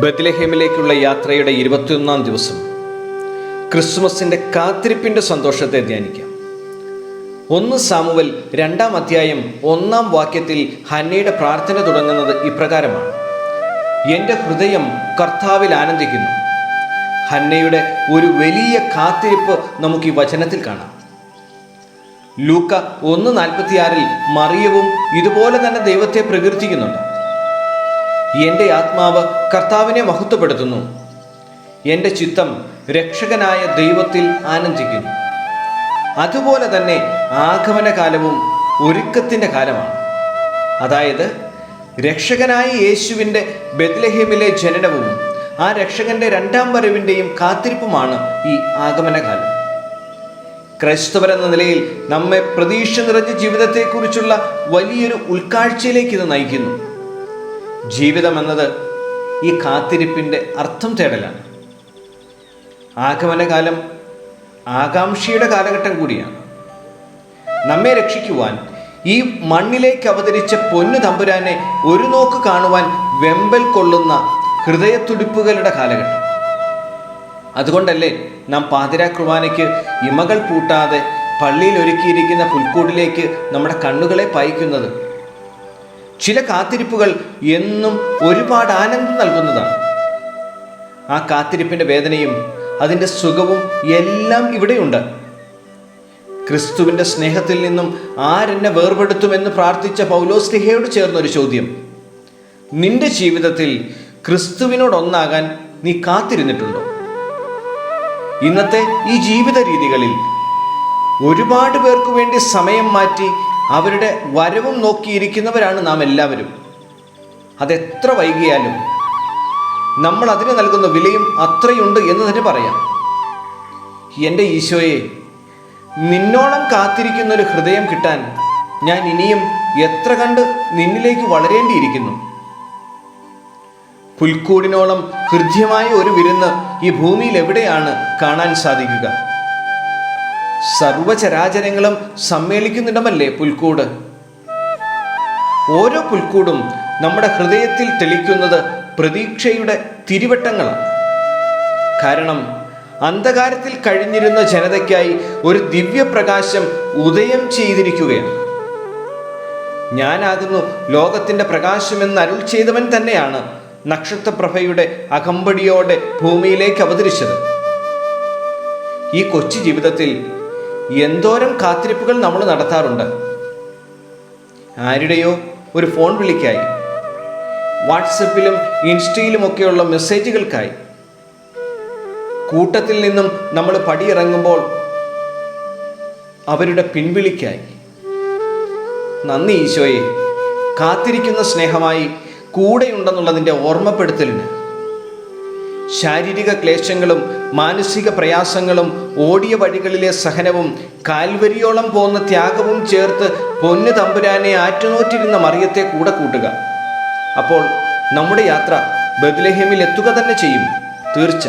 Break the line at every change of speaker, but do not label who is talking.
ബത്ലഹേമിലേക്കുള്ള യാത്രയുടെ ഇരുപത്തിയൊന്നാം ദിവസം. ക്രിസ്മസിന്റെ കാത്തിരിപ്പിന്റെ സന്തോഷത്തെ ധ്യാനിക്കാം. ഒന്ന് സാമുവൽ രണ്ടാം അധ്യായം ഒന്നാം വാക്യത്തിൽ ഹന്നയുടെ പ്രാർത്ഥന തുടങ്ങുന്നത് ഇപ്രകാരമാണ്. എന്റെ ഹൃദയം കർത്താവിൽ ആനന്ദിക്കുന്നു. ഹന്നയുടെ ഒരു വലിയ കാത്തിരിപ്പ് നമുക്ക് ഈ വചനത്തിൽ കാണാം. ലൂക്ക ഒന്ന് നാൽപ്പത്തിയാറിൽ മറിയവും ഇതുപോലെ തന്നെ ദൈവത്തെ പ്രകീർത്തിക്കുന്നുണ്ട്. എന്റെ ആത്മാവ് കർത്താവിനെ മഹത്വപ്പെടുത്തുന്നു. എന്റെ ചിത്തം രക്ഷകനായ ദൈവത്തിൽ ആനന്ദിക്കുന്നു. അതുപോലെ തന്നെ ആഗമന കാലവും ഒരുക്കത്തിന്റെ കാലമാണ്. അതായത് രക്ഷകനായ യേശുവിന്റെ ബെത്ലഹേമിലെ ജനനവും ആ രക്ഷകന്റെ രണ്ടാം വരവിന്റെയും കാത്തിരിപ്പുമാണ് ഈ ആഗമനകാലം. ക്രൈസ്തവരെന്ന നിലയിൽ നമ്മെ പ്രതീക്ഷ നിറഞ്ഞ ജീവിതത്തെക്കുറിച്ചുള്ള വലിയൊരു ഉൾക്കാഴ്ചയിലേക്ക് ഇത് നയിക്കുന്നു. ജീവിതം എന്നത് ഈ കാത്തിരിപ്പിന്റെ അർത്ഥം തേടലാണ്. ആഗമനകാലം ആകാംക്ഷയുടെ കാലഘട്ടം കൂടിയാണ്. നമ്മെ രക്ഷിക്കുവാൻ ഈ മണ്ണിലേക്ക് അവതരിച്ച പൊന്നു തമ്പുരാനെ ഒരു നോക്ക് കാണുവാൻ വെമ്പൽ കൊള്ളുന്ന ഹൃദയത്തുടിപ്പുകളുടെ കാലഘട്ടം. അതുകൊണ്ടല്ലേ നാം പാതിരാ കുർബാനയ്ക്ക് ഇമകൾ പൂട്ടാതെ പള്ളിയിൽ ഒരുക്കിയിരിക്കുന്ന പുൽക്കൂടിലേക്ക് നമ്മുടെ കണ്ണുകളെ പായിക്കുന്നത്. ചില കാത്തിരിപ്പുകൾ എന്നും ഒരുപാട് ആനന്ദം നൽകുന്നതാണ്. ആ കാത്തിരിപ്പിന്റെ വേദനയും അതിന്റെ സുഖവും എല്ലാം ഇവിടെയുണ്ട്. ക്രിസ്തുവിന്റെ സ്നേഹത്തിൽ നിന്നും ആരെന്നെ വേർപെടുത്തുമെന്ന് പ്രാർത്ഥിച്ച പൗലോസ്ലിഹയോട് ചേർന്നൊരു ചോദ്യം. നിന്റെ ജീവിതത്തിൽ ക്രിസ്തുവിനോടൊന്നാകാൻ നീ കാത്തിരുന്നിട്ടുണ്ടോ? ഇന്നത്തെ ഈ ജീവിത രീതികളിൽ ഒരുപാട് പേർക്ക് വേണ്ടി സമയം മാറ്റി അവരുടെ വരവും നോക്കിയിരിക്കുന്നവരാണ് നാം എല്ലാവരും. അതെത്ര വൈകിയാലും നമ്മൾ അതിന് നൽകുന്ന വിലയും അത്രയുണ്ട് എന്ന് തന്നെ പറയാം. എന്റെ ഈശോയെ നിന്നോളം കാത്തിരിക്കുന്ന ഒരു ഹൃദയം കിട്ടാൻ ഞാൻ ഇനിയും എത്ര കണ്ട് നിന്നിലേക്ക് വളരേണ്ടിയിരിക്കുന്നു. പുൽക്കൂടിനോളം ഹൃദ്യമായ ഒരു വിരുന്ന് ഈ ഭൂമിയിൽ എവിടെയാണ് കാണാൻ സാധിക്കുക? സർവചരാചരങ്ങളും സമ്മേളിക്കുന്നിടമല്ലേ പുൽക്കൂട്? ഓരോ പുൽക്കൂടും നമ്മുടെ ഹൃദയത്തിൽ തെളിക്കുന്നത് പ്രതീക്ഷയുടെ തിരുവട്ടങ്ങളാണ്. കാരണം അന്ധകാരത്തിൽ കഴിഞ്ഞിരുന്ന ജനതയ്ക്കായി ഒരു ദിവ്യപ്രകാശം ഉദയം ചെയ്തിരിക്കുകയാണ്. ഞാനാകുന്നു ലോകത്തിന്റെ പ്രകാശമെന്ന് അരുൾ ചെയ്തവൻ തന്നെയാണ് നക്ഷത്രപ്രഭയുടെ അകമ്പടിയോടെ ഭൂമിയിലേക്ക് അവതരിച്ചത്. ഈ കൊച്ചു ജീവിതത്തിൽ എന്തോരം കാത്തിരിപ്പുകൾ നമ്മൾ നടത്താറുണ്ട്. ആരുടെയോ ഒരു ഫോൺ വിളിക്കായി. വാട്സപ്പിലും ഇൻസ്റ്റയിലുമൊക്കെയുള്ള മെസ്സേജുകൾക്കായി. കൂട്ടത്തിൽ നിന്നും നമ്മൾ പടിയിറങ്ങുമ്പോൾ അവരുടെ പിൻവിളിക്കായി. നന്ദി ഈശോയെ. കാത്തിരിക്കുന്ന സ്നേഹമായി കൂടെയുണ്ടെന്നുള്ളതിന്റെ ഓർമ്മപ്പെടുത്തലിന്. ശാരീരിക ക്ലേശങ്ങളും മാനസിക പ്രയാസങ്ങളും ഓടിയ വഴികളിലെ സഹനവും കാൽവരിയോളം പോന്ന ത്യാഗവും ചേർത്ത് പൊന്നു തമ്പുരാനെ ആറ്റുനോറ്റിരുന്ന മറിയത്തെ കൂടെ കൂട്ടുക. അപ്പോൾ നമ്മുടെ യാത്ര ബദ്ലഹേമിൽ എത്തുക തന്നെ ചെയ്യും. തീർച്ച.